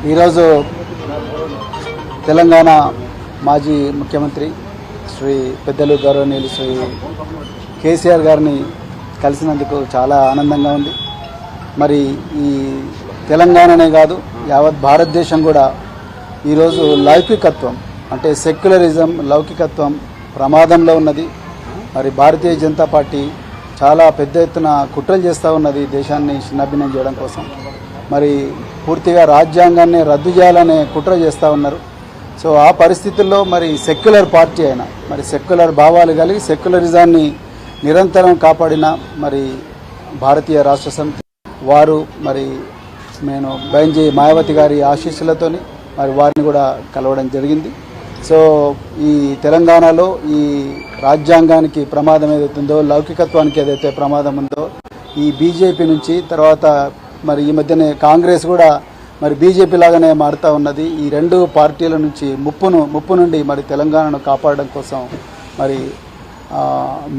ఈరోజు తెలంగాణ మాజీ ముఖ్యమంత్రి శ్రీ పెద్దలు గౌరవనీయులు శ్రీ కేసీఆర్ గారిని కలిసినందుకు చాలా ఆనందంగా ఉంది. మరి ఈ తెలంగాణనే కాదు యావత్ భారతదేశం కూడా ఈరోజు లౌకికత్వం అంటే సెక్యులరిజం లౌకికత్వం ప్రమాదంలో ఉన్నది. మరి భారతీయ జనతా పార్టీ చాలా పెద్ద ఎత్తున కుట్రలు చేస్తూ ఉన్నది దేశాన్ని చిన్నభిన్నం చేయడం కోసం. మరి పూర్తిగా రాజ్యాంగాన్ని రద్దు చేయాలనే కుట్ర చేస్తూ ఉన్నారు. సో ఆ పరిస్థితుల్లో మరి సెక్యులర్ పార్టీ అయినా మరి సెక్యులర్ భావాలు కలిగి సెక్యులరిజాన్ని నిరంతరం కాపాడిన మరి భారతీయ రాష్ట్ర సమితి వారు మరి నేను బైంజీ మాయావతి గారి ఆశీస్సులతోని మరి వారిని కూడా కలవడం జరిగింది. సో ఈ తెలంగాణలో ఈ రాజ్యాంగానికి ప్రమాదం ఏదైతుందో లౌకికత్వానికి ఏదైతే ప్రమాదం ఉందో ఈ బీజేపీ నుంచి తర్వాత మరి ఈ మధ్యనే కాంగ్రెస్ కూడా మరి బీజేపీ లాగానే మారుతూ ఉన్నది. ఈ రెండు పార్టీల నుంచి ముప్పును ముప్పు నుండి మరి తెలంగాణను కాపాడడం కోసం మరి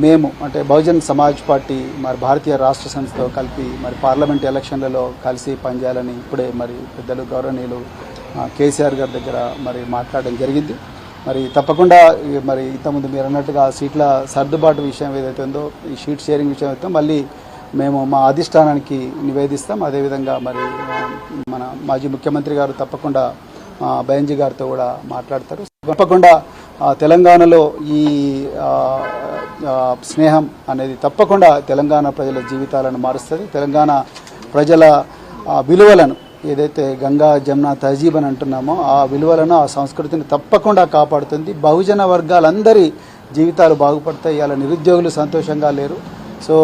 మేము అంటే బహుజన్ సమాజ్ పార్టీ మరి భారతీయ రాష్ట్ర సంస్థతో కలిపి మరి పార్లమెంట్ ఎలక్షన్లలో కలిసి పనిచేయాలని ఇప్పుడే మరి పెద్దలు గౌరవనీయులు కేసీఆర్ గారి దగ్గర మరి మాట్లాడడం జరిగింది. మరి తప్పకుండా మరి ఇంతకుముందు మీరు అన్నట్టుగా సీట్ల సర్దుబాటు విషయం ఏదైతే ఉందో ఈ షీట్ షేరింగ్ విషయం అయితే మళ్ళీ మేము మా అధిష్టానానికి నివేదిస్తాం. అదేవిధంగా మరి మన మాజీ ముఖ్యమంత్రి గారు తప్పకుండా బయంజీ గారితో కూడా మాట్లాడతారు. తప్పకుండా తెలంగాణలో ఈ స్నేహం అనేది తప్పకుండా తెలంగాణ ప్రజల జీవితాలను మారుస్తుంది. తెలంగాణ ప్రజల విలువలను ఏదైతే గంగా జమున తహజీబ్ అని అంటున్నామో ఆ విలువలను ఆ సంస్కృతిని తప్పకుండా కాపాడుతుంది. బహుజన వర్గాలందరి జీవితాలు బాగుపడతాయి. ఇలా నిరుద్యోగులు సంతోషంగా లేరు. సో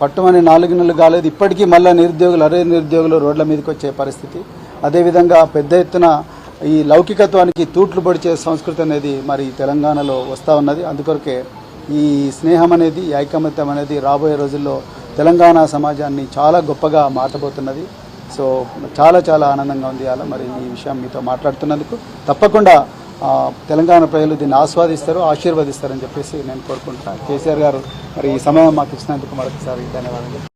పట్టుమని నాలుగు నెలలు కాలేదు. ఇప్పటికీ మళ్ళీ నిరుద్యోగులు అరే నిరుద్యోగులు రోడ్ల మీదకి వచ్చే పరిస్థితి. అదేవిధంగా పెద్ద ఎత్తున ఈ లౌకికత్వానికి తూట్లు పొడిచే సంస్కృతి అనేది మరి తెలంగాణలో వస్తూ ఉన్నది. అందుకొరకే ఈ స్నేహం అనేది ఐకమత్యం అనేది రాబోయే రోజుల్లో తెలంగాణ సమాజాన్ని చాలా గొప్పగా మార్చబోతున్నది. సో చాలా చాలా ఆనందంగా ఉంది అలా మరి ఈ విషయం మీతో మాట్లాడుతున్నందుకు. తప్పకుండా తెలంగాణ ప్రజలు దీన్ని ఆస్వాదిస్తారు ఆశీర్వదిస్తారని చెప్పేసి నేను కోరుకుంటున్నాను. కేసీఆర్ గారు మరి ఈ సమయం మాకు ఇచ్చినందుకు మరొకసారి ధన్యవాదాలు.